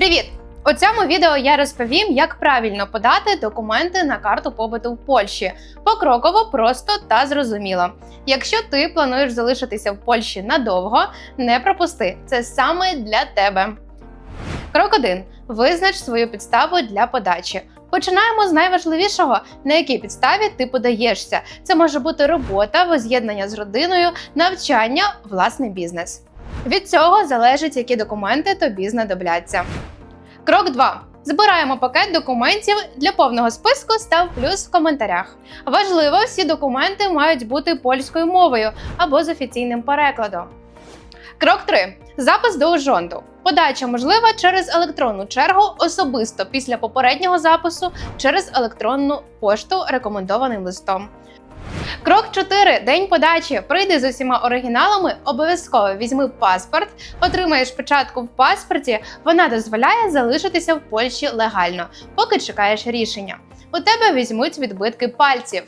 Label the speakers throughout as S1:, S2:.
S1: Привіт! У цьому відео я розповім, як правильно подати документи на карту побуту в Польщі. Покроково, просто та зрозуміло. Якщо ти плануєш залишитися в Польщі надовго, не пропусти. Це саме для тебе. Крок 1. Визнач свою підставу для подачі. Починаємо з найважливішого, на якій підставі ти подаєшся. Це може бути робота, воз'єднання з родиною, навчання, власний бізнес. Від цього залежить, які документи тобі знадобляться. Крок 2. Збираємо пакет документів для повного списку. Став плюс в коментарях. Важливо, всі документи мають бути польською мовою або з офіційним перекладом. Крок 3. Запис до ужонду. Подача можлива через електронну чергу, особисто після попереднього запису через електронну пошту рекомендованим листом. Крок 4. День подачі. Прийди з усіма оригіналами, обов'язково візьми паспорт, отримаєш печатку в паспорті. Вона дозволяє залишитися в Польщі легально, поки чекаєш рішення. У тебе візьмуть відбитки пальців.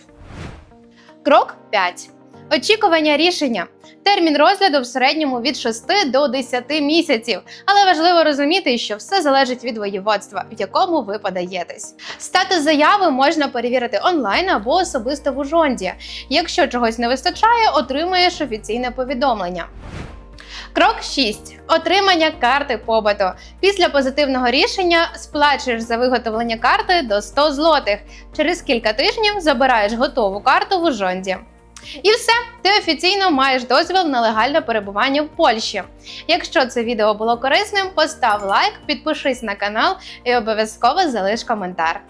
S1: Крок 5. Очікування рішення. Термін розгляду в середньому від 6 до 10 місяців. Але важливо розуміти, що все залежить від воєводства, в якому ви подаєтесь. Статус заяви можна перевірити онлайн або особисто в Ужонді. Якщо чогось не вистачає, отримаєш офіційне повідомлення. Крок 6. Отримання карти побуту. Після позитивного рішення сплачуєш за виготовлення карти до 100 злотих. Через кілька тижнів забираєш готову карту в Ужонді. І все, ти офіційно маєш дозвіл на легальне перебування в Польщі. Якщо це відео було корисним, постав лайк, підпишись на канал і обов'язково залиш коментар.